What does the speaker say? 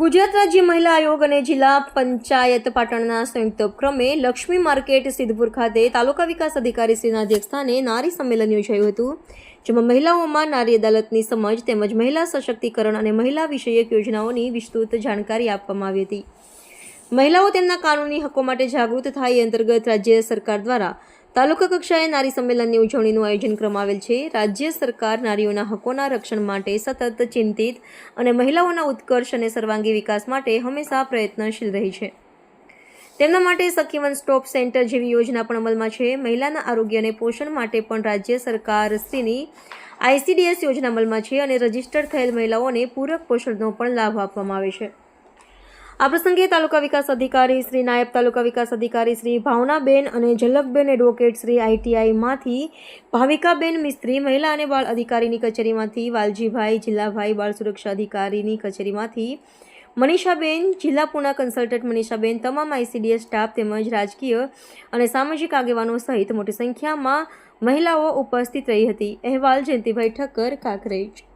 ગુજરાત રાજ્ય મહિલા આયોગ અને જિલ્લા પંચાયત પાટણના સંયુક્ત ઉપક્રમે લક્ષ્મી માર્કેટ સિદ્ધપુર ખાતે તાલુકા વિકાસ અધિકારી શ્રીના અધ્યક્ષસ્થાને નારી સંમેલન યોજાયું હતું, જેમાં મહિલાઓમાં નારી અદાલતની સમજ તેમજ મહિલા સશક્તિકરણ અને મહિલા વિષયક યોજનાઓની વિસ્તૃત જાણકારી આપવામાં આવી હતી. મહિલાઓ તેમના કાનૂની હકો માટે જાગૃત થાય એ અંતર્ગત રાજ્ય સરકાર દ્વારા તાલુકા કક્ષાએ નારી સંમેલનની ઉજવણીનું આયોજન કરવામાં આવેલ છે. રાજ્ય સરકાર નારીઓના હકોના રક્ષણ માટે સતત ચિંતિત અને મહિલાઓના ઉત્કર્ષ અને સર્વાંગી વિકાસ માટે હંમેશા પ્રયત્નશીલ રહી છે. તેમના માટે સખી સ્ટોપ સેન્ટર જેવી યોજના પણ અમલમાં છે. મહિલાના આરોગ્ય અને પોષણ માટે પણ રાજ્ય સરકાર શ્રીની આઈસીડીએસ યોજના અમલમાં છે અને રજિસ્ટર થયેલ મહિલાઓને પૂરક પોષણનો પણ લાભ આપવામાં આવે છે. આ પ્રસંગે તાલુકા વિકાસ અધિકારી શ્રી નાયબ તાલુકા વિકાસ અધિકારી શ્રી ભાવનાબેન અને ઝલકબેન એડવોકેટ શ્રી આઈટીઆઈમાંથી ભાવિકાબેન મિસ્ત્રી, મહિલા અને બાળ અધિકારીની કચેરીમાંથી, વાલજીભાઈ જિલ્લાભાઈ બાળ સુરક્ષા અધિકારીની કચેરીમાંથી, મનીષાબેન જિલ્લા પૂના કન્સલ્ટન્ટ મનીષાબેન તમામ આઈસીડીએસ સ્ટાફ તેમજ રાજકીય અને સામાજિક આગેવાનો સહિત મોટી સંખ્યામાં મહિલાઓ ઉપસ્થિત રહી હતી. અહેવાલ જયંતિભાઈ ઠક્કર, કાંકરેજ.